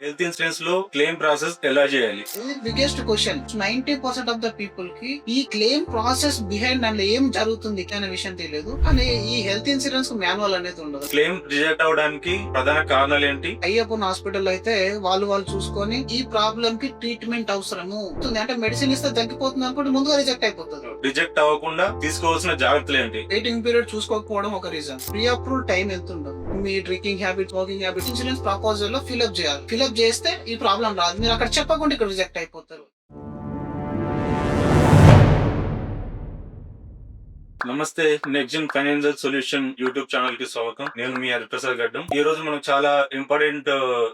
Health ఇన్సూరెన్స్లో claim process ఎలా చేయాలి? Biggest question ninety percent of the పీపుల్కి ఈ క్లెయిమ్ ప్రాసెస్ బిహైండ్ అందులో ఏం జరుగుతుంది అనే విషయం తెలియదు. కానీ ఈ హెల్త్ ఇన్సూరెన్స్ మాన్యువల్ అనేది ఉండదు. క్లెయిమ్ రిజెక్ట్ అవడానికి ప్రధాన కారణాలు ఏంటి? అయ్యప్పన్ హాస్పిటల్ అయితే వాళ్ళు వాళ్ళు చూసుకొని ఈ ప్రాబ్లం కి ట్రీట్మెంట్ అవసరము. అంటే మెడిసిన్ ఇస్తే తగ్గిపోతుంది అనుకుంటే ముందుగా రిజెక్ట్ అయిపోతుంది. రిజెక్ట్ అవ్వకుండా తీసుకోవాల్సిన జాగ్రత్తలు ఏంటి? వెయిటింగ్ పీరియడ్ చూసుకోకపోవడం ఒక రీజన్ ప్రీ అప్రూవ్ టైం ఎంత ఉండదు మీ drinking habit smoking habit insurance ప్రపోజల్లో fill up చేయాలి. ఫిల్అప్ చేస్తే ఈ ప్రాబ్లం రాదు. మీరు అక్కడ చెప్పకుండా ఇక్కడ రిజెక్ట్ అయిపోతారు. నమస్తే నెక్స్ట్ ఫైనాన్షియల్ సొల్యూషన్ యూట్యూబ్ ఛానల్కి స్వాగతం. నేను మీ హరిప్రసాద్ గడ్డం. ఈ రోజు మనం చాలా ఇంపార్టెంట్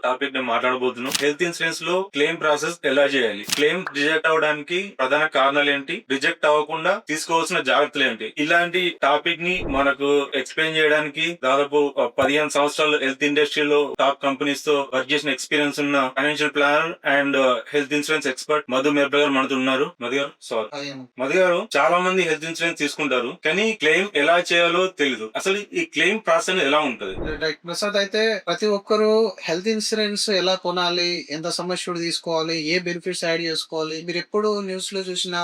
టాపిక్ని మాట్లాడబోతున్నాం. హెల్త్ ఇన్సూరెన్స్లో క్లెయిమ్ ప్రాసెస్ ఎలా చేయాలి? క్లెయిమ్ రిజెక్ట్ అవడానికి ప్రధాన కారణాలు ఏంటి? రిజెక్ట్ అవ్వకుండా తీసుకోవాల్సిన జాగ్రత్తలు ఏంటి? ఇలాంటి టాపిక్ని మనకు ఎక్స్ప్లెయిన్ చేయడానికి దాదాపు ఒక పదిహేను సంవత్సరాలు హెల్త్ ఇండస్ట్రీలో టాప్ కంపెనీస్తో వర్క్ చేసిన ఎక్స్పీరియన్స్ ఉన్న financial planner and health insurance expert Madhu మెర్బ గారు మనతో ఉన్నారు. మధు గారు అదేమో. మధు గారు చాలా మంది హెల్త్ ఇన్సూరెన్స్ తీసుకుంటారు. కానీ క్లెయిమ్ ఎలా చేయాలో తెలియదు అసలు ఈ క్లెయిమ్ ప్రాసెస్ ఎలా ఉంటది? రైట్. ప్రసాద్ అయితే ప్రతి ఒక్కరు హెల్త్ ఇన్సూరెన్స్ ఎలా కొనాలి? ఎంత సమస్యలు తీసుకోవాలి? ఏ బెనిఫిట్స్ యాడ్ చేసుకోవాలి? మీరు ఎప్పుడు న్యూస్లో చూసినా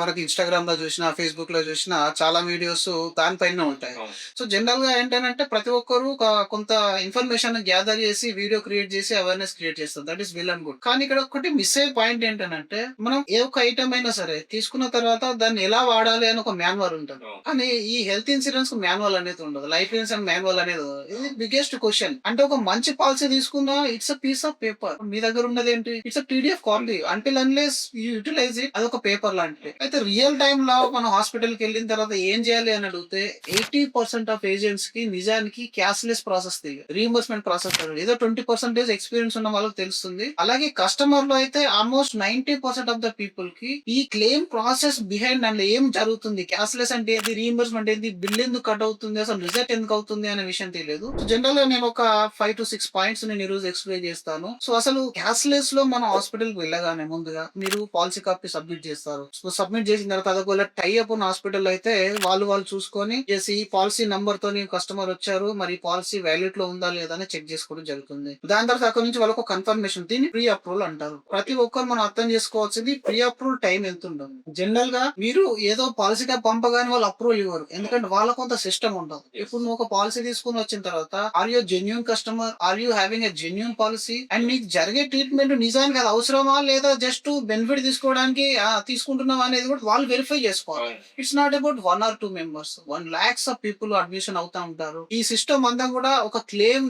మనకి ఇన్స్టాగ్రామ్లో చూసినా ఫేస్బుక్లో చూసినా చాలా వీడియోస్ దానిపైన ఉంటాయి. సో జనరల్గా ఏంటంటే ప్రతి ఒక్కరు ఒక కొంత ఇన్ఫర్మేషన్ గ్యాదర్ చేసి వీడియో క్రియేట్ చేసి అవేర్నెస్ క్రియేట్ చేస్తారు. That is well and good. కానీ ఇక్కడ ఒకటి మిస్ అయ్యే పాయింట్ ఏంటంటే మనం ఏ ఒక్క ఐటమ్ అయినా సరే తీసుకున్న తర్వాత దాన్ని ఎలా వాడాలి అని ఒక మాన్యువల్ ఉంటుంది కానీ ఈ హెల్త్ ఇన్సూరెన్స్ మాన్యువల్ అనేది ఉండదు. లైఫ్ ఇన్సూరెన్స్ మాన్యువల్ అనేది ఇది బిగ్గెస్ట్ క్వశ్చన్ అంటే ఒక మంచి పాలసీ తీసుకున్నా it's a piece of paper మీ దగ్గర ఉన్నది ఏంటి? It's a PDF copy until unless utilize it అది ఒక పేపర్ లాంటిది. అయితే రియల్ టైమ్లో మనం హాస్పిటల్కి వెళ్ళిన తర్వాత ఏం చేయాలి అని అడిగితే ఎయిటీ పర్సెంట్ ఆఫ్ ఏజెంట్స్కి నిజానికి క్యాష్లెస్ ప్రాసెస్ రీఎంబర్స్మెంట్ ప్రాసెస్ ఏదో ట్వంటీ పర్సెంటేజ్ ఎక్స్పీరియన్స్ ఉన్న వాళ్ళకి తెలుస్తుంది. అలాగే కస్టమర్లో అయితే almost ninety percent of the పీపుల్కి ఈ క్లెయిమ్ ప్రాసెస్ బిహైండ్ అందులో ఏం జరుగుతుంది? క్యాష్లెస్ అంటే అది రీఎంబర్స్మెంట్ ఏంది? బిల్ ఎందుకు కట్ అవుతుంది? అసలు రిజల్ట్ ఎందుకు అవుతుంది అనే విషయం తెలియదు. సో జనరల్గా నేను ఒక ఫైవ్ టు సిక్స్ పాయింట్స్ నేను ఈ రోజు ఎక్స్ప్లెయిన్ చేస్తాను. సో అసలు క్యాష్లెస్లో మనం హాస్పిటల్కి వెళ్ళగానే ముందుగా మీరు పాలసీ కాపీ సబ్మిట్ చేస్తారు. సో సబ్మిట్ చేసిన తర్వాత అదొకవేళ టై అప్ ఉన్న హాస్పిటల్ అయితే వాళ్ళు వాళ్ళు చూసుకొని చేసి ఈ పాలసీ నంబర్ తోని కస్టమర్ వచ్చారు. మరి పాలసీ వ్యాలిడ్లో ఉందా లేదా అని చెక్ చేసుకోవడం జరుగుతుంది. దాని తర్వాత అక్కడ నుంచి వాళ్ళకు కన్ఫర్మేషన్ దీన్ని ప్రీ అప్రూవల్ అంటారు. ప్రతి ఒక్కరు మనం అర్థం చేసుకోవాల్సింది ప్రీ అప్రూవల్ టైం ఎంత ఉంటుంది జనరల్గా మీరు ఏదో పాలసీగా పంపగానే వాళ్ళు అప్రూవల్ ఇవ్వరు. ఎందుకంటే వాళ్ళ కొంత సిస్టమ్ ఉండదు. ఇప్పుడు నువ్వు ఒక పాలసీ తీసుకుని వచ్చిన తర్వాత are you genuine customer are you having a genuine policy and నీకు జరిగే ట్రీట్మెంట్ నిజానికి అది అవసరమా? లేదా జస్ట్ బెనిఫిట్ తీసుకోవడానికి తీసుకుంటున్నావా అనేది కూడా వాళ్ళు వెరిఫై చేసుకోవాలి. It's not about one or two members one lakhs of people admission అవుతా ఉంటారు. ఈ సిస్టమ్ అంతా కూడా ఒక క్లెయిమ్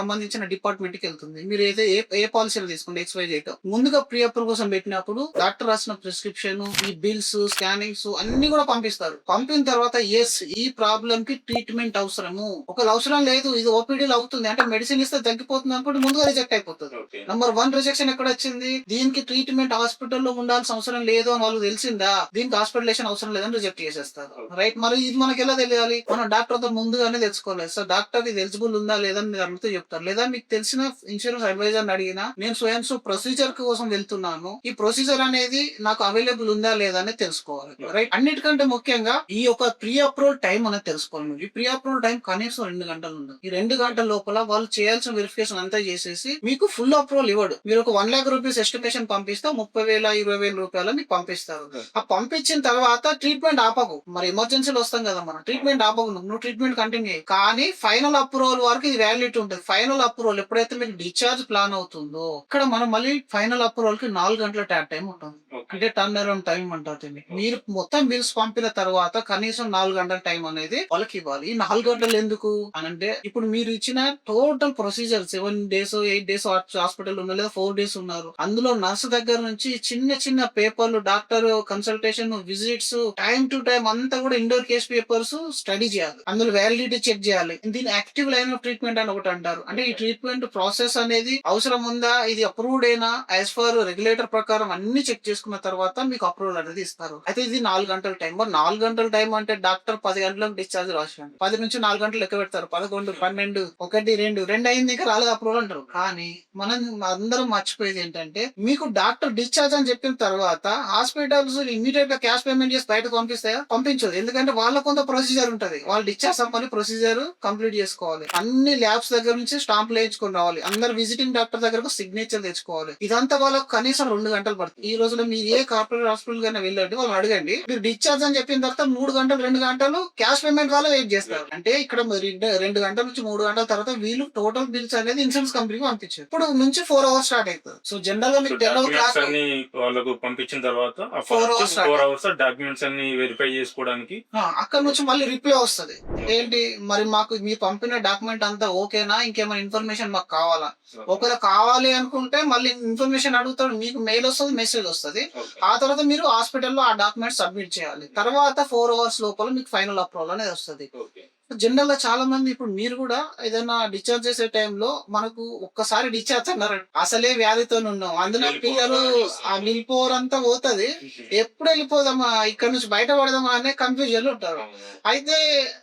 సంబంధించిన డిపార్ట్మెంట్కి వెళ్తుంది. మీరు అయితే ఏ ఏ పాలసీలు తీసుకుంటే ఎక్స్వై చేయటం ముందుగా ప్రీ అప్రూవ్ కోసం పెట్టినప్పుడు డాక్టర్ రాసిన ప్రిస్క్రిప్షన్ ఈ బిల్స్ స్కానింగ్స్ అన్ని కూడా పంపిస్తారు. పంపిన తర్వాత ఎస్ ఈ ప్రాబ్లం కి ట్రీట్మెంట్ అవసరము. ఒకవేళ అవసరం లేదు ఇది ఓపీడీలో అవుతుంది అంటే మెడిసిన్ ఇస్తే తగ్గిపోతుంది అనుకుంటే ముందుగా రిజెక్ట్ అయిపోతుంది. నంబర్ వన్ రిజెక్షన్ ఎక్కడ వచ్చింది? దీనికి ట్రీట్మెంట్ హాస్పిటల్లో ఉండాల్సిన అవసరం లేదు అని వాళ్ళకి తెలిసిందా? దీనికి హాస్పిటలేషన్ అవసరం లేదని రిజెక్ట్ చేసేస్తారు. రైట్ మరి ఇది మనకి ఎలా తెలియాలి? మనం డాక్టర్తో ముందుగానే తెలుసుకోవాలి. సార్ డాక్టర్ ఇది ఎలిజిబుల్ ఉందా లేదని మీరు అడిగితే చెప్తారు. లేదా మీకు తెలిసిన ఇన్సూరెన్స్ అడ్వైజర్ అడిగినా నేను స్వయం ప్రొసీజర్ కోసం వెళ్తున్నాను. ఈ ప్రొసీజర్ అనేది నాకు అవైలబుల్ ఉందా లేదా అనేది తెలుసుకోవాలి. రైట్ అన్నిటికంటే ముఖ్యంగా ఈ యొక్క ప్రీ అప్రూవల్ టైం అనేది తెలుసుకోవాలి మీరు. ఈ ప్రీ అప్రూవల్ టైం కనీసం రెండు గంటలు ఉండదు ఈ రెండు గంటల లోపల వాళ్ళు చేయాల్సిన వెరిఫికేషన్ అంతా చేసేసి మీకు ఫుల్ అప్రూవల్ ఇవ్వడు. మీరు ఒక వన్ లాక్ రూపీస్ ఎస్టిమేషన్ పంపిస్తే ముప్పై వేల ఇరవై వేల రూపాయలు మీకు పంపిస్తారు ఆ పంపించిన తర్వాత ట్రీట్మెంట్ ఆపకు. మరి ఎమర్జెన్సీలో వస్తాం కదా మనం. ట్రీట్మెంట్ ఆపకు. నువ్వు ట్రీట్మెంట్ కంటిన్యూ కానీ ఫైనల్ అప్రూవల్ వరకు ఇది వ్యాలిడిటీ ఉంటుంది. ఫైనల్ అప్రూవల్ ఎప్పుడైతే మీకు డిశ్చార్జ్ ప్లాన్ అవుతుందో ఇక్కడ మనం మళ్ళీ ఫైనల్ అప్రూవల్కి నాలుగు గంటల ట్యాప్ టైం ఉంటుంది. అంటే టర్న్ అరౌండ్ టైం అంటారు. మీరు మొత్తం బిల్స్ పంపిన తర్వాత కనీసం నాలుగు గంటల టైం అనేది వాళ్ళకి ఇవ్వాలి ఈ నాలుగు గంటలు ఎందుకు? అని అంటే ఇప్పుడు మీరు ఇచ్చిన total procedure seven days eight days hospital ఉన్నారు లేదా ఫోర్ డేస్ ఉన్నారు. అందులో నర్స్ దగ్గర నుంచి చిన్న చిన్న పేపర్లు doctor consultation visits time to time అంతా కూడా ఇండోర్ కేస్ పేపర్స్ స్టడీ చేయాలి. అందులో వ్యాలిడిటీ చెక్ చేయాలి. దీన్ని యాక్టివ్ లైన్ ఆఫ్ ట్రీట్మెంట్ అని ఒకటి అంటారు. అంటే ఈ ట్రీట్మెంట్ ప్రాసెస్ అనేది అవసరం ఉందా? ఇది అప్రూవ్డ్ అయినా యాజ్ ఫర్ రెగ్యులేటర్ ప్రకారం అన్ని చెక్ చేసుకున్న తర్వాత మీకు అప్రూవల్ అనేది ఇస్తారు. అయితే ఇది నాలుగు గంటల టైం మరి నాలుగు గంటల టైం టైం అంటే డాక్టర్ పది గంటలకు డిశ్చార్జ్ రాసాడు పది నుంచి నాలుగు గంటలు లెక్క పెడతారు. పదకొండు పన్నెండు ఒకటి రెండు రెండు అయింది ఇంకా రాలేదు అప్రూవల్ అంటారు. కానీ మనం అందరం మర్చిపోయేది ఏంటంటే మీకు డాక్టర్ డిశ్చార్జ్ అని చెప్పిన తర్వాత హాస్పిటల్స్ ఇమీడియట్గా క్యాష్ పేమెంట్ చేసి బయటకు పంపిస్తాయా పంపించదు. ఎందుకంటే వాళ్ళ కొంత ప్రొసీజర్ ఉంటది. వాళ్ళు డిశ్చార్జ్ అవ్వాలి ప్రొసీజర్ కంప్లీట్ చేసుకోవాలి. అన్ని ల్యాబ్స్ దగ్గర నుంచి స్టాంప్ వేయించుకొని రావాలి. అందరు విజిటింగ్ డాక్టర్ దగ్గరకు సిగ్నేచర్ తెచ్చుకోవాలి. ఇదంతా వాళ్ళకు కనీసం రెండు గంటలు పడుతుంది. ఈ రోజులో మీరు ఏ కార్పొరేట్ హాస్పిటల్ కన్నా వెళ్ళండి వాళ్ళు అడగండి. మీరు డిశ్చార్జ్ అని చెప్పిన తర్వాత మూడు గంటలు రెండు గంటలు క్యాష్ పేమెంట్ వాళ్ళే వెయిట్ చేస్తారు. అంటే ఇక్కడ రెండు- గంటల నుంచి మూడు గంటల తర్వాత వీళ్ళు టోటల్ బిల్స్ అనేది ఇన్సూరెన్స్ కంపెనీకి పంపించారు. ఇప్పుడు నుంచి ఫోర్ అవర్స్ స్టార్ట్ అవుతుంది. సో జనరల్గా మీకు టెన్ ఓ క్లాక్ అన్ని వాళ్ళకు పంపించిన తర్వాత Four hours four hours documents అన్ని వెరిఫై చేసుకోవడానికి అక్కడ నుంచి మళ్ళీ రిప్లై వస్తది. ఏంటి? మరి మాకు మీ పంపిన డాక్యుమెంట్ అంతా ఓకేనా? ఇంకేమైనా ఇన్ఫర్మేషన్ మాకు కావాలా? ఒకవేళ కావాలి అనుకుంటే మళ్ళీ ఇన్ఫర్మేషన్ అడుగుతాడు మీకు మెయిల్ వస్తుంది మెసేజ్ వస్తుంది. ఆ తర్వాత మీరు హాస్పిటల్లో ఆ డాక్యుమెంట్ సబ్మిట్ చేయాలి. తర్వాత ఫోర్ అవర్స్ అవర్స్ లోపల మీకు ఫైనల్ అప్రూవల్ అనేది వస్తుంది. జనరల్గా చాలా మంది ఇప్పుడు మీరు కూడా ఏదైనా డిశ్చార్జ్ చేసే టైంలో మనకు ఒక్కసారి డిశ్చార్జ్ అన్నారు. అసలే వ్యాధితో ఉన్నాం. అందులో పిల్లలు ఆ నిలిపోరంతా పోతది. ఎప్పుడు వెళ్ళిపోదామా? ఇక్కడ నుంచి బయట పడదామా అనే కన్ఫ్యూజన్ ఉంటారు. అయితే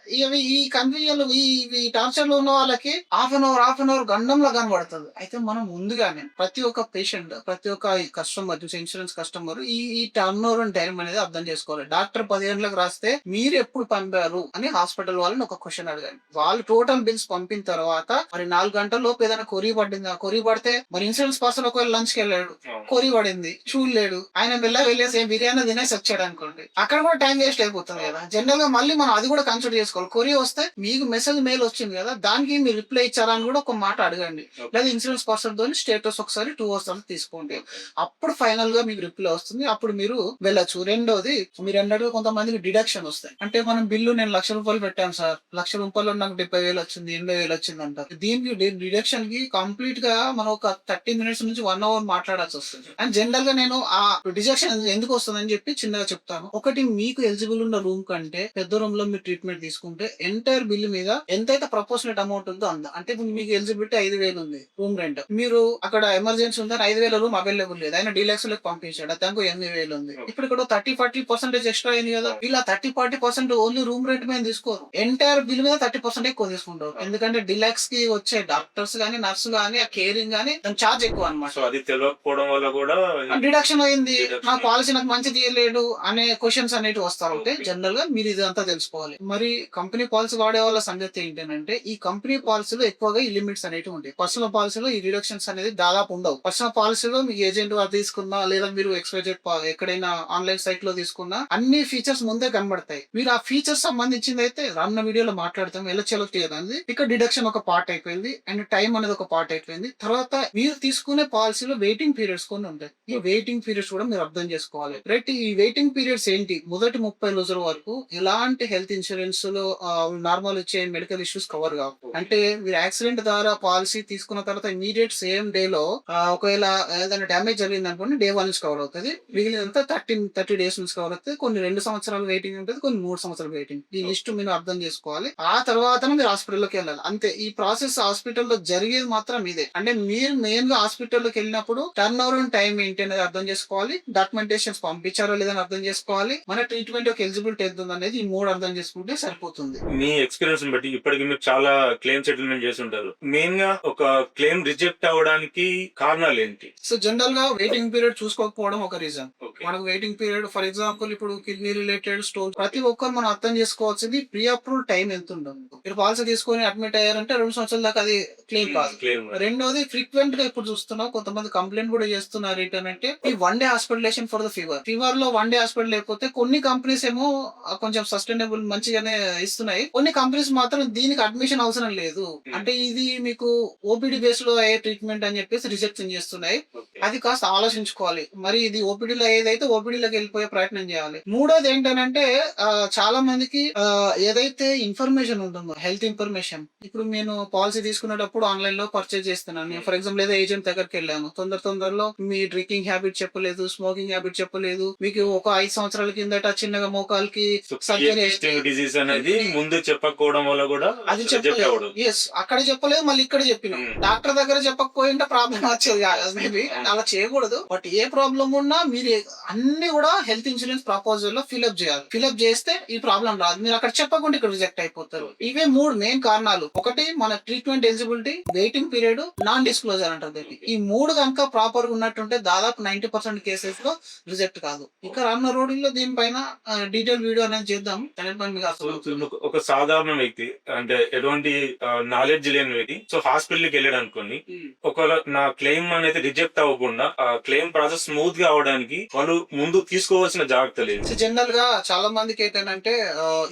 ఇవి ఈ కన్ఫ్యూజన్ ఈ ఈ టార్చర్లో ఉన్న వాళ్ళకి half an hour half an hour గండంలో కనబడుతుంది. అయితే మనం ముందుగానే ప్రతి ఒక్క పేషెంట్ ప్రతి ఒక్క కస్టమర్ చూసే ఇన్సూరెన్స్ కస్టమర్ ఈ ఈ టర్న్ ఓవర్ టైం అనేది అర్థం చేసుకోవాలి. డాక్టర్ పది గంటలకు రాస్తే మీరు ఎప్పుడు పంపారు అని హాస్పిటల్ వాళ్ళని ఒక క్వశ్చన్ అడగండి వాళ్ళు టోటల్ బిల్స్ పంపిన తర్వాత మరి నాలుగు గంటల లోపు ఏదైనా కొరి పడిందా? కొరి పడితే మరి ఇన్సూరెన్స్ పర్సన్ ఒకవేళ లంచ్కి వెళ్ళాడు కొరి పడింది చూడలేడు ఆయన మెల్ల వెళ్ళేసి ఏం బిర్యానీ తినేసి వచ్చాడు అనుకోండి అక్కడ కూడా టైం వేస్ట్ అయిపోతుంది కదా. జనరల్గా మళ్ళీ మనం అది కూడా కన్సిడర్ చేసుకోవాలి. కొరియర్ వస్తే మీకు మెసేజ్ మెయిల్ వచ్చింది కదా దానికి మీరు రిప్లై ఇచ్చారా అని కూడా ఒక మాట అడగండి. లేదా ఇన్సూరెన్స్ పర్సన్తో స్టేటస్ ఒకసారి టూ అవర్స్ అని తీసుకోండి. అప్పుడు ఫైనల్గా మీకు రిప్లై వస్తుంది. అప్పుడు మీరు వెళ్ళొచ్చు. రెండోది మీరు అన్నట్టుగా కొంతమందికి డిడక్షన్ వస్తాయి. అంటే మనం బిల్లు నేను లక్ష రూపాయలు పెట్టాను సార్. లక్ష రూపాయలు నాకు డెబ్బై వేలు వచ్చింది ఎనభై వేలు వచ్చింది అంటారు దీనికి డిడక్షన్కి కంప్లీట్గా మనం ఒక థర్టీ మినిట్స్ నుంచి వన్ అవర్ మాట్లాడాల్సి వస్తుంది. అండ్ జనరల్గా నేను ఆ డిడక్షన్ ఎందుకు వస్తుందని చెప్పి చిన్నగా చెప్తాను. ఒకటి మీకు ఎలిజిబుల్ ఉన్న రూమ్ కంటే పెద్ద రూమ్లో మీరు ట్రీట్మెంట్ తీసుకుంటే ఎంటైర్ బిల్ మీద ఎంతైతే ప్రపోర్షనట్ అమౌంట్ ఉందో అంత అంటే ఇప్పుడు మీకు ఎలిజిబిలిటీ ఐదు వేలు ఉంది రూమ్ రెంట్ మీరు అక్కడ ఎమర్జెన్సీ ఉందని ఐదు వేల రూమ్ అవైలబుల్ లేదు. ఆయన డీలక్స్లోకి పంపించాడు దానికి ఎనిమిది వేలు ఉంది. ఇప్పుడు ఇక్కడ థర్టీ ఫార్టీ పర్సెంటేజ్ ఎక్స్ట్రా అయింది కదా. ఇలా thirty forty percent only room rent మీద తీసుకోరు. ఎంటైర్ బిల్ మీద థర్టీ పర్సెంట్ ఎక్కువ తీసుకుంటారు. ఎందుకంటే డిలక్స్కి వచ్చే డాక్టర్స్ గానీ నర్సు గానీ ఆ కేరింగ్ గానీ దాని చార్జ్ ఎక్కువ అనమాట సో అది తెలియకపోవడం వల్ల కూడా డిడక్షన్ అయింది. నా పాలసీ నాకు మంచి తీయలేడు అనే క్వశ్చన్స్ అనేవి వస్తా ఉంటాయి Okay. జనరల్గా మీరు ఇదంతా తెలుసుకోవాలి. మరి కంపెనీ పాలసీ వాడే వాళ్ళ సంగతి ఏంటంటే ఈ కంపెనీ పాలసీలో ఎక్కువగా ఈ లిమిట్స్ అనేవి ఉంటాయి. పర్సనల్ పాలసీలో ఈ రిడక్షన్స్ అనేది దాదాపు ఉండవు. పర్సనల్ పాలసీలో మీకు ఏజెంట్ వారు తీసుకున్నా లేదా మీరు ఎక్స్పైజెడ్ ఎక్కడైనా ఆన్లైన్ సైట్లో తీసుకున్నా అన్ని ఫీచర్స్ ముందే కనబడతాయి. మీరు ఆ ఫీచర్స్ సంబంధించింది అయితే రానున్న వీడియోలో మాట్లాడతాం ఎలా చెలొచ్చేది ఇక్కడ డిడక్షన్ ఒక పార్ట్ అయిపోయింది అండ్ టైం అనేది ఒక పార్ట్ అయిపోయింది. తర్వాత మీరు తీసుకునే పాలసీలో వెయిటింగ్ పీరియడ్స్ కొన్ని ఉంటాయి. ఈ వెయిటింగ్ పీరియడ్స్ కూడా మీరు అర్థం చేసుకోవాలి. రైట్ ఈ వెయిటింగ్ పీరియడ్స్ ఏంటి? మొదటి ముప్పై రోజుల వరకు ఎలాంటి హెల్త్ ఇన్సూరెన్స్లో నార్మల్ వచ్చే మెడికల్ ఇష్యూస్ కవర్ కావు. అంటే మీరు యాక్సిడెంట్ ద్వారా పాలసీ తీసుకున్న తర్వాత ఇమీడియట్ సేమ్ డే లో ఒకవేళ ఏదైనా డ్యామేజ్ జరిగింది అనుకోండి డే వన్ నుంచి కవర్ అవుతుంది. మిగిలినంతా థర్టీన్ థర్టీ డేస్ నుంచి కవర్ అవుతుంది. కొన్ని రెండు సంవత్సరాలు వెయిటింగ్ ఉంటుంది కొన్ని మూడు సంవత్సరాలు వెయిటింగ్ ఈ లిస్ట్ మీరు అర్థం చేసుకోవాలి. ఆ తర్వాత మీరు హాస్పిటల్లోకి వెళ్ళాలి. అంతే. ఈ ప్రాసెస్ హాస్పిటల్లో జరిగేది మాత్రం ఇదే. అంటే మీరు మెయిన్గా హాస్పిటల్లోకి వెళ్ళినప్పుడు టర్న్ ఓవర్ టైం ఏంటి అనేది అర్థం చేసుకోవాలి. డాక్యుమెంటేషన్స్ పంపించారో లేదని అర్థం చేసుకోవాలి. మన ట్రీట్మెంట్ యొక్క ఎలిజిబిలిటీ ఎంత ఉంది అనేది ఈ మూడు అర్థం చేసుకుంటే సరిపోతుంది. మీ ఎక్స్పీరియన్స్ బట్టి ఇప్పటికి మీరు చాలా క్లెయిమ్ సెటిల్మెంట్ చేసి ఉంటారు మెయిన్గా ఒక క్లెయిమ్ రిజెక్ట్ అవ్వడానికి కారణాలు ఏంటి? సో జనరల్గా వెయిటింగ్ పీరియడ్ చూసుకోకపోవడం ఒక రీజన్. మనకు వెయిటింగ్ పీరియడ్ ఫర్ ఎగ్జాంపుల్ ఇప్పుడు కిడ్నీ రిలేటెడ్ స్టోన్ ప్రతి ఒక్కరు మనం అర్థం చేసుకోవాల్సింది ప్రీ అప్రూవల్ టైం ఎంత ఉంటుంది మీరు పాలసీ తీసుకొని అడ్మిట్ అయ్యారంటే రెండు సంవత్సరాల దాకా అది క్లెయిమ్ కాదు. రెండోది ఫ్రీక్వెంట్గా ఇప్పుడు చూస్తున్నాం కొంతమంది కంప్లైంట్ కూడా చేస్తున్నారు ఏంటంటే ఈ one day hospitalisation for the fever ఫీవర్లో one day hospital లేకపోతే కొన్ని కంపెనీస్ ఏమో కొంచెం సస్టైనబుల్ మంచిగానే ఇస్తున్నాయి. కొన్ని కంపెనీస్ మాత్రం దీనికి అడ్మిషన్ అవసరం లేదు. అంటే ఇది మీకు ఓపీడీ బేస్లో అయ్యే ట్రీట్మెంట్ అని చెప్పేసి రిజెక్షన్ చేస్తున్నాయి. అది కాస్త ఆలోచించుకోవాలి. మరి ఇది ఓపీడీలో ఏదైతే ఓపీడీలోకి వెళ్ళిపోయే ప్రయత్నం చేయాలి. మూడోది ఏంటంటే చాలా మందికి ఏదైతే ఇన్ఫర్మేషన్ ఉంటుందో హెల్త్ ఇన్ఫర్మేషన్. ఇప్పుడు నేను పాలసీ తీసుకునేటప్పుడు ఆన్లైన్లో పర్చేజ్ చేస్తున్నాను. ఫర్ ఎగ్జాంపుల్ ఏదో ఏజెంట్ దగ్గరికి వెళ్ళాను. తొందర తొందరలో మీ డ్రింకింగ్ హ్యాబిట్ చెప్పలేదు స్మోకింగ్ హ్యాబిట్ చెప్పలేదు. మీకు ఒక ఐదు సంవత్సరాల కిందట చిన్నగా మోకాలకి డిసీజ్ అనేది ముందు చెప్పకపోవడం వల్ల కూడా అది చెప్పలేదు. ఎస్ అక్కడ చెప్పలేదు మళ్ళీ ఇక్కడ చెప్పిన. Hmm. డాక్టర్ దగ్గర చెప్పకపోయింటే ప్రాబ్లం వచ్చేది మేబీ అలా చేయకూడదు. బట్ ఏ ప్రాబ్లం ఉన్నా మీరు అన్ని కూడా హెల్త్ ఇన్సూరెన్స్ ప్రపోజల్లో ఫిల్అప్ చేయాలి. ఫిల్అప్ చేస్తే ఈ ప్రాబ్లం రాదు. మీరు అక్కడ చెప్పకుండా ఇక్కడ రిజెక్ట్ అయిపోతారు. ఇవే మూడు మెయిన్ కారణాలు. ఒకటి మన treatment eligibility waiting period non disclosure అంటారు దీన్ని. ఈ మూడు కనుక ప్రాపర్గా ఉన్నట్టుంటే దాదాపు నైన్టీ పర్సెంట్ కేసెస్లో రిజెక్ట్ కాదు. ఇక రానున్న రోజుల్లో దీనిపైన డీటెయిల్ వీడియో అనేది చేద్దాం ఒక- సాధారణ వ్యక్తి అంటే ఎటువంటి నాలెడ్జ్ లేని వ్యక్తి సో హాస్పిటల్కి వెళ్ళాడు అనుకోండి ఒకవేళ నా క్లెయిమ్ అనేది రిజెక్ట్ అవ్వకుండా క్లెయిమ్ ప్రాసెస్ స్మూత్గా అవడానికి వాళ్ళు ముందు తీసుకోవాల్సిన జాగ్రత్తలు జనరల్గా చాలా మందికి ఏంటంటే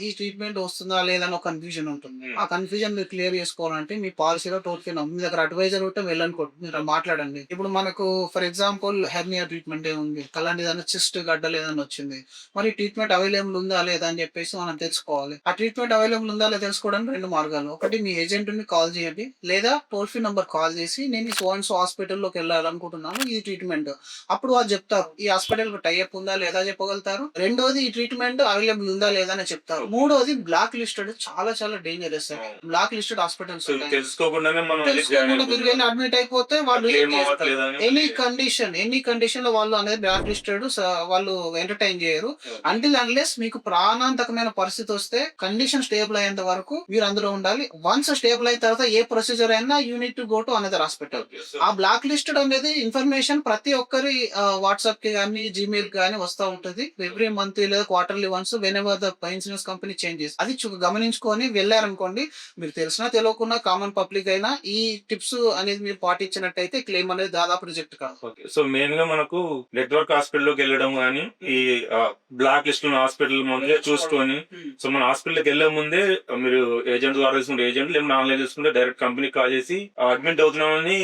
ఈ ట్రీట్మెంట్ వస్తుందా లేదా ఒక కన్ఫ్యూజన్ ఉంటుంది. Hmm. ఆ కన్ఫ్యూజన్ మీరు క్లియర్ చేసుకోవాలంటే మీ పాలసీలో టోటల్ మీ దగ్గర అడ్వైజర్ ఉంటే వెళ్ళనుకోండి. మీరు మాట్లాడండి. ఇప్పుడు మనకు ఫర్ ఎగ్జాంపుల్ హెర్నియా ట్రీట్మెంట్ ఉంది. అలాంటి ఏదైనా చెస్ట్ గడ్డలు ఏదైనా వచ్చింది. మరి ట్రీట్మెంట్ అవైలబుల్ ఉందా లేదా అని చెప్పేసి మనం తెలుసుకోవాలి. ఆ ట్రీట్మెంట్ అవైలబుల్ ఉందా లేదా తెలుసుకోవడానికి రెండు మార్గాలు. ఒకటి మీ ఏజెంట్ని కాల్ చేయండి. లేదా టోల్ ఫ్రీ నంబర్ కాల్ చేసి నేను ఈ సో అండ్ సో హాస్పిటల్లోకి వెళ్ళాలనుకుంటున్నాను ఈ ట్రీట్మెంట్ అప్పుడు వాళ్ళు చెప్తారు ఈ హాస్పిటల్ టైఅప్ ఉందా లేదా? చెప్పగలుగుతారు. రెండోది ఈ ట్రీట్మెంట్ అవైలబుల్ ఉందా లేదా? అని చెప్తారు. మూడోది బ్లాక్ లిస్టెడ్ చాలా చాలా డేంజరస్ బ్లాక్ లిస్టెడ్ హాస్పిటల్స్ తెలుసుకోకుండానే మనం తెలుసుకోకుండా అడ్మిట్ అయిపోతే వాళ్ళు ఎనీ కండిషన్ ఎనీ కండిషన్లో వాళ్ళు అనేది బ్లాక్ లిస్టెడ్ వాళ్ళు ఎంటర్టైన్ చేయరు. అంటిల్ అన్లెస్ మీకు ప్రాణాంతకమైన పరిస్థితి వస్తే కండిషన్ స్టేబుల్ అయ్యేంత వరకు మీరు అందులో ఉండాలి. వన్స్ స్టేబుల్ అయిన తర్వాత ఏ ప్రొసీజర్ అయినా you need to go to another hospital ఆ బ్లాక్ లిస్టెడ్ అనేది ఇన్ఫర్మేషన్ ప్రతి ఒక్కరి వాట్సాప్కి కానీ జీమెయిల్ కానీ వస్తూ ఉంటుంది. ఎవ్రీ మంత్ లేదా quarterly once whenever the insurance company changes అది గమనించుకొని వెళ్ళారనుకోండి మీరు తెలిసినా తెలియకుండా కామన్ పబ్లిక్ అయినా ఈ టిప్స్ అనేది మీరు పాటించినట్టయితే క్లెయిమ్ అనేది దాదాపు రిజెక్ట్ కాదు. సో మెయిన్గా మనకు నెట్వర్క్ హాస్పిటల్లోకి వెళ్ళడం కానీ ఈ బ్లాక్ లిస్ట్ ఉన్న హాస్పిటల్ ముందే చూసుకొని సో మన హాస్పిటల్కి వెళ్ళే ముందే మీరు ఏజెంట్ ద్వారా తీసుకుంటే ఏజెంట్ లేదా ఆన్లైన్ తీసుకుంటే డైరెక్ట్ కంపెనీ కాల్ చేసి అడ్మిట్ అవుతున్నామని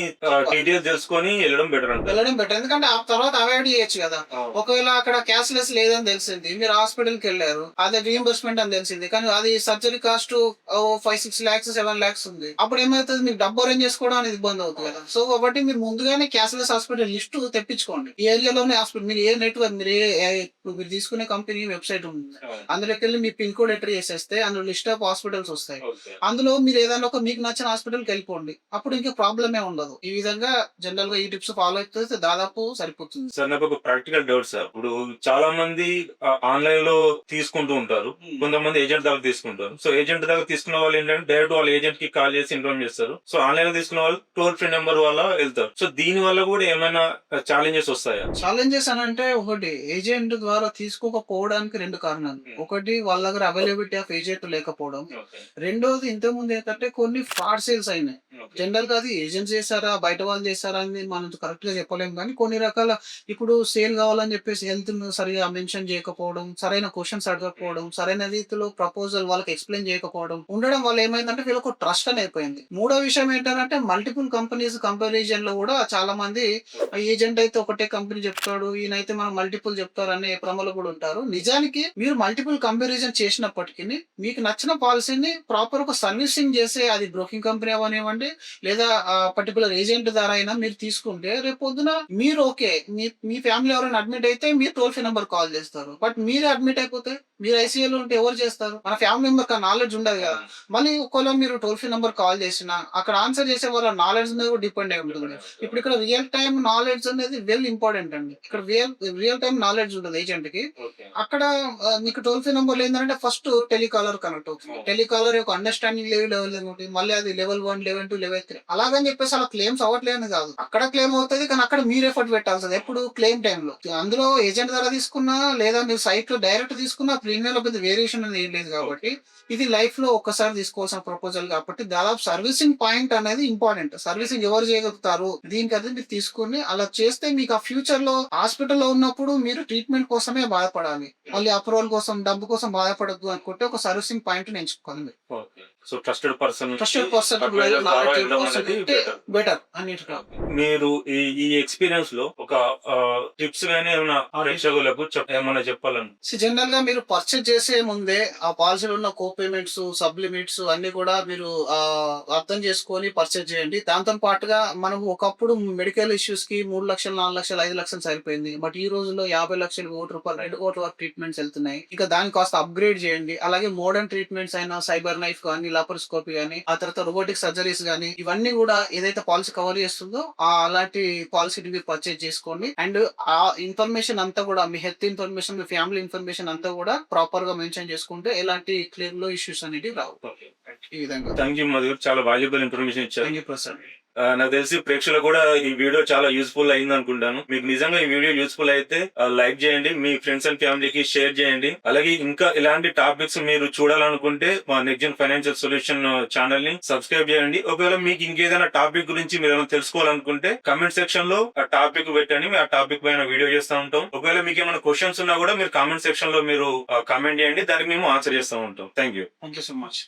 డీటెయిల్స్ తెలుసుకొని వెళ్ళడం బెటర్ అంట వెళ్ళడం బెటర్ ఎందుకంటే ఆ తర్వాత అవాయిడ్ చేయొచ్చు కదా. ఒకవేళ అక్కడ క్యాష్ లెస్ లేదని తెలిసింది మీరు హాస్పిటల్కి వెళ్ళారు అదే రీఎంబర్స్మెంట్ అని తెలిసింది కానీ అది surgery cost five six lakhs seven lakhs ఉంది. అప్పుడు ఏమవుతుంది మీకు డబ్బు అరేంజ్ చేసుకోవడం అనేది ఇబ్బంది అవుతుంది కదా. సో కాబట్టి మీరు ముందుగానే క్యాష్ లెస్ హాస్పిటల్ లిస్ట్ తెప్పించుకోండి. ఈ ఏరియాలోనే హాస్పిటల్ మీరు ఏ నెట్వర్క్ మీరు ఏ ఏ- ఇప్పుడు మీరు తీసుకునే కంపెనీ వెబ్సైట్ ఉంది. అందులోకి వెళ్ళి మీ పిన్ కోడ్ ఎంటర్ చేసేస్తే అందులో లిస్ట్ ఆఫ్ హాస్పిటల్స్ వస్తాయి. అందులో మీరు ఏదైనా ఒక మీకు నచ్చిన హాస్పిటల్కి వెళ్ళిపోండి. అప్పుడు ఇంకా ప్రాబ్లమే ఉండదు. ఈ విధంగా జనరల్గా ఈ టిప్స్ ఫాలో అయితే దాదాపు సరిపోతుంది. సార్ నాకు ఒక ప్రాక్టికల్ డౌట్ సార్. ఇప్పుడు చాలా మంది ఆన్లైన్లో తీసుకుంటూ ఉంటారు. కొంతమంది ఏజెంట్ దగ్గర తీసుకుంటారు. సో ఏజెంట్ దగ్గర తీసుకున్న వాళ్ళు ఏంటంటే డైరెక్ట్ వాళ్ళ ఏజెంట్కి కాల్ చేసి ఇన్ఫార్మ్ చేస్తారు. సో ఆన్లైన్లో తీసుకున్న వాళ్ళు టోల్ ఫ్రీ నెంబర్ వల్ల వెళ్తారు. సో దీని వల్ల కూడా ఏమైనా ఛాలెంజెస్ వస్తాయా? ఛాలెంజెస్ అని అంటే ఒకటి ఏజెంట్ ద్వారా తీసుకోకపోవడానికి రెండు కారణాలు. Hmm. ఒకటి వాళ్ళ దగ్గర అవైలబిలిటీ ఆఫ్ ఏజెంట్ లేకపోవడం. రెండోది ఇంతకు ముందు ఏంటంటే కొన్ని ఫ్రాడ్ సేల్స్ అయినాయి. జనరల్గా అది ఏజెంట్ చేశారా బయట వాళ్ళు చేశారా అని మనం కరెక్ట్గా చెప్పలేము కానీ కొన్ని రకాల ఇప్పుడు సేల్ కావాలని చెప్పేసి హెల్త్ సరిగా మెన్షన్ చేయకపోవడం సరైన క్వశ్చన్స్ అడగకపోవడం సరైన రీతిలో ప్రపోజల్ వాళ్ళకి ఎక్స్ప్లెయిన్ చేయకపోవడం ఉండడం వల్ల ఏమైందంటే వీళ్ళకు ట్రస్ట్ అనేది పోయింది. మూడో విషయం ఏంటంటే మల్టిపుల్ కంపెనీస్ కంపారిజన్లో కూడా చాలా మంది ఏజెంట్ అయితే ఒకటే కంపెనీ చెప్తాడు ఈయనైతే మనం మల్టిపుల్ చెప్తారు అనే భ్రమలు కూడా ఉంటారు. నిజానికి మీరు మల్టిపుల్ కంపారిజన్ చేసినప్పటికీ మీకు నచ్చిన పాలసీని ప్రాపర్ ఒక సర్వీసింగ్ చేసే అది బ్రోకింగ్ కంపెనీ అవనివ్వండి లేదా పర్టికులర్ ఏజెంట్ ద్వారా అయినా మీరు తీసుకుంటే రేపు పొద్దున మీరు ఓకే మీ మీ ఫ్యామిలీ ఎవరైనా అడ్మిట్ అయితే మీరు టోల్ ఫ్రీ నెంబర్ కాల్ చేస్తారు. బట్ మీరే అడ్మిట్ అయిపోతే మీరు ఐసీయూలో ఉంటే ఎవరు చేస్తారు? మన ఫ్యామిలీ మెంబర్ నాలెడ్జ్ ఉండదు కదా. మళ్ళీ ఒకవేళ మీరు టోల్ ఫ్రీ నెంబర్ కాల్ చేసినా అక్కడ ఆన్సర్ చేసే వాళ్ళ నాలెడ్జ్ మీద కూడా డిపెండ్ అయి ఉంటుంది ఇప్పుడు ఇక్కడ రియల్ టైం నాలెడ్జ్ అనేది వెల్ ఇంపార్టెంట్ అండి. ఇక్కడ రియల్ రియల్ టైం నాలెడ్జ్ ఉంటుంది ఏజెంట్కి. అక్కడ మీకు టోల్ ఫ్రీ నెంబర్ ఏంటంటే ఫస్ట్ టెలికాలర్ కనెక్ట్ అవుతుంది. టెలికాలర్ యొక్క అండర్స్టాండింగ్ లెవెల్ లెవెల్ ఉంటుంది. మళ్ళీ అది level one level two level three అలాగని చెప్పేసి అలా క్లెయిమ్స్ అవ్వట్లేదు కాదు. అక్కడ క్లెయిమ్ అవుతుంది కానీ అక్కడ మీరు ఎఫర్ట్ పెట్టాల్సింది. ఎప్పుడు క్లెయిమ్ టైంలో అందులో ఏజెంట్ ద్వారా తీసుకున్నా లేదా మీరు సైట్లో డైరెక్ట్ తీసుకున్నా ప్రీమియం లో పెద్ద వేరియేషన్ అనేది ఏం లేదు కాబట్టి ఇది లైఫ్లో ఒక్కసారి తీసుకోవాల్సిన ప్రపోజల్ కాబట్టి దాదాపు సర్వీసింగ్ పాయింట్ అనేది ఇంపార్టెంట్ సర్వీసింగ్ ఎవరు చేయగలుగుతారు? దీనికి అది మీరు తీసుకుని అలా చేస్తే మీకు ఆ ఫ్యూచర్లో హాస్పిటల్లో ఉన్నప్పుడు మీరు ట్రీట్మెంట్ కోసమే బాధపడాలి. మళ్ళీ అప్రూవల్ కోసం డబ్బు కోసం బాధపడద్దు అనుకుంటే ఒక సర్వీసింగ్ పాయింట్ ఎంచుకోండి so trusted person trusted person better మీరు ఈ ఎక్స్పీరియన్స్లో ఒక టిప్స్ గానీ ఏమైనా ప్రేక్షకులకు ఏమైనా చెప్పాలను? జనరల్గా మీరు పర్చేజ్ చేసే ముందే ఆ పాలసీలో ఉన్న కో పేమెంట్స్ సబ్ లిమిట్స్ అన్ని కూడా మీరు అర్థం చేసుకొని పర్చేజ్ చేయండి. దాంతో పాటుగా మనం ఒకప్పుడు మెడికల్ ఇష్యూస్కి మూడు లక్షలు నాలుగు లక్షలు ఐదు లక్షలు సరిపోయింది. బట్ ఈ రోజుల్లో యాభై లక్షలు కోటి రూపాయలు రెండు కోట్ల వరకు ట్రీట్మెంట్స్ వెళ్తున్నాయి. ఇంకా దాన్ని కాస్త అప్గ్రేడ్ చేయండి. అలాగే మోడర్న్ ట్రీట్మెంట్స్ అయినా సైబర్ నైఫ్ కానీ లాపరోస్కోపీ కానీ ఆ తర్వాత రోబోటిక్ సర్జరీస్ కానీ ఇవన్నీ కూడా ఏదైతే పాలసీ కవర్ చేస్తుందో ఆ అలాంటి పాలసీని మీరు పర్చేజ్ చేసుకోండి. అండ్ ఆ ఇన్ఫర్మేషన్ అంతా కూడా మీ హెల్త్ ఇన్ఫర్మేషన్ మీ ఫ్యామిలీ ఇన్ఫర్మేషన్ అంతా కూడా ప్రాపర్గా మెన్షన్ చేసుకుంటే ఎలాంటి క్లియర్లో ఇష్యూస్ అనేవి రావు ఈ విధంగా. థ్యాంక్ యూ చాలా వాల్యుబుల్ ఇన్ఫర్మేషన్ ఇచ్చారు. థ్యాంక్ యూ ప్రసాద్ నాకు తెలిసి ప్రేక్షకులకు కూడా ఈ వీడియో చాలా యూస్ఫుల్ అయింది అనుకుంటాను. మీకు నిజంగా ఈ వీడియో యూస్ఫుల్ అయితే లైక్ చేయండి మీ ఫ్రెండ్స్ అండ్ ఫ్యామిలీకి షేర్ చేయండి. అలాగే ఇంకా ఇలాంటి టాపిక్స్ మీరు చూడాలనుకుంటే మా నెక్జన్ ఫైనాన్షియల్ సొల్యూషన్ ఛానల్ని సబ్స్క్రైబ్ చేయండి. ఒకవేళ మీకు ఇంకేదైనా టాపిక్ గురించి మీరు ఏమైనా తెలుసుకోవాలనుకుంటే కమెంట్ సెక్షన్లో ఆ టాపిక్ పెట్టండి. మేము ఆ టాపిక్ పైన వీడియో చేస్తూ ఉంటాం. ఒకవేళ మీకు ఏమైనా క్వశ్చన్స్ ఉన్నా కూడా మీరు కామెంట్ సెక్షన్లో మీరు కామెంట్ చేయండి. దానికి మేము ఆన్సర్ చేస్తూ ఉంటాం. Thank you thank you so much